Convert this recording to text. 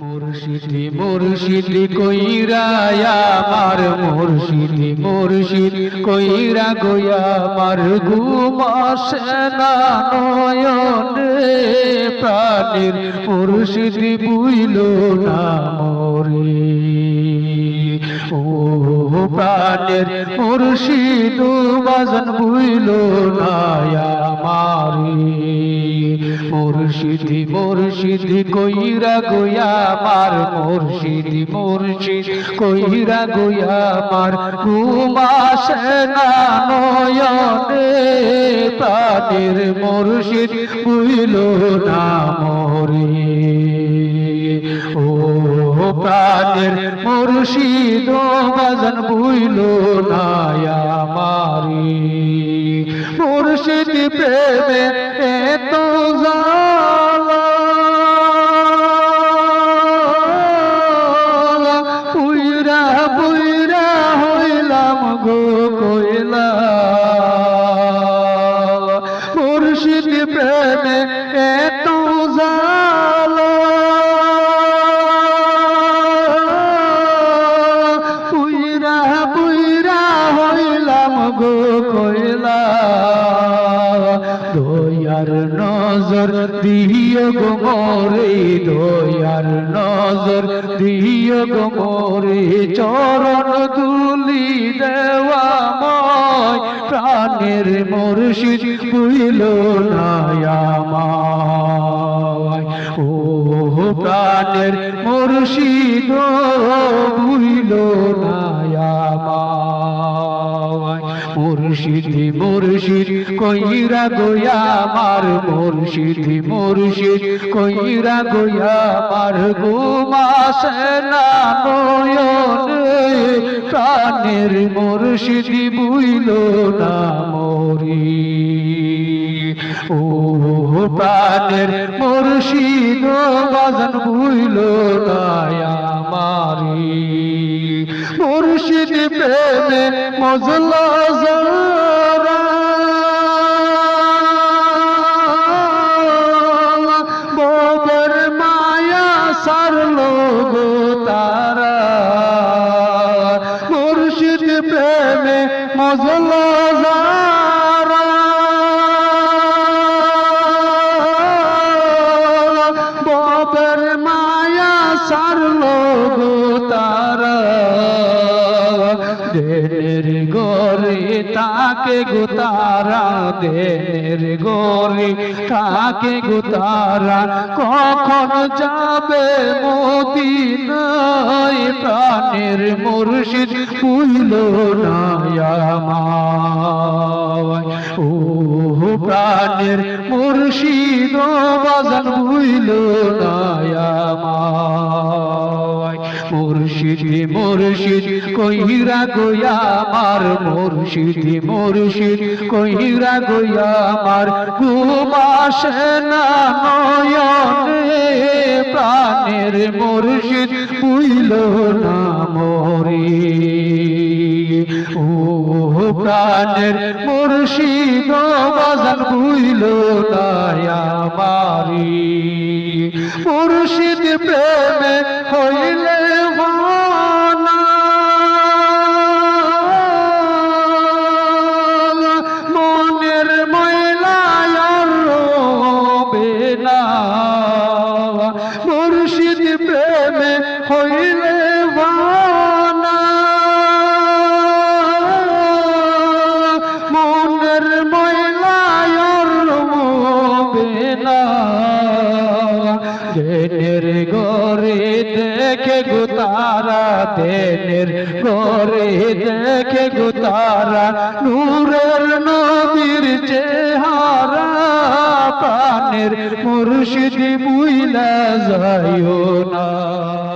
মুর্শিদি মুর্শিদি কইরায়া আমার, মুর্শিদি, মুর্শিদ কইরা গোয়া আমার। ঘুমাসে না নয়নে, প্রাণীর মুর্শিদি বুইল না মরে। ও প্রাণের মুর্শিদ বাজন বুইল না আমারি। মুর্শিদি মুর্শিদি, কইরা গোয়া আমার মুর্শিদি, মুর্শিদ, কইরা গোয়া আমার ঘুমাসে না নয়নে, প্রাণের মুর্শিদ বুইল না মরে। ও প্রাণের মুর্শিদ বাজন বুইল না মুর্শিদ প্রেমে এত জালা দয়ার নজর দিও গো মোরে, দয়ার নজর দিও গো চরণ তুলি দেওয়া ময় প্রাণের মুর্শিদ বুইল না আমায়। ও প্রাণের মুর্শিদ মুর্শিদি মুর্শিদ, কইরা গোয়া আমার মুর্শিদি মুর্শিদ, কইরা গোয়া আমার ঘুমাসে না নয়নে প্রাণের মুর্শিদি বুইল না মরি। ও প্রাণের মুর্শিদ বাজন বুইল না আমারি। মুর্শিদ প্রেমে মজলা মজলা দেনের গরে তাকে গুতারা দেনের গরে তাকে গুতারা। কখন যাবে মদিনায়? প্রাণের মুর্শিদ পুইল না ও প্রাণের মুর্শিদ, বাজান বুইল না আমায় মুর্শিদি মুর্শিদ কইরা গোয়া আমার মুর্শিদি মুর্শিদ কইরা গোয়া আমার ঘুমাসে না নয়নে, প্রাণের মুর্শিদ বুইল না মরে। ও প্রাণের মুর্শিদ, বাজান বুইল না আমারি। দেখে গুতারা দেনের গরে দেখে গুতারা নূরের নবীর চেহারা প্রাণের মুর্শিদ বুইলা যায় না।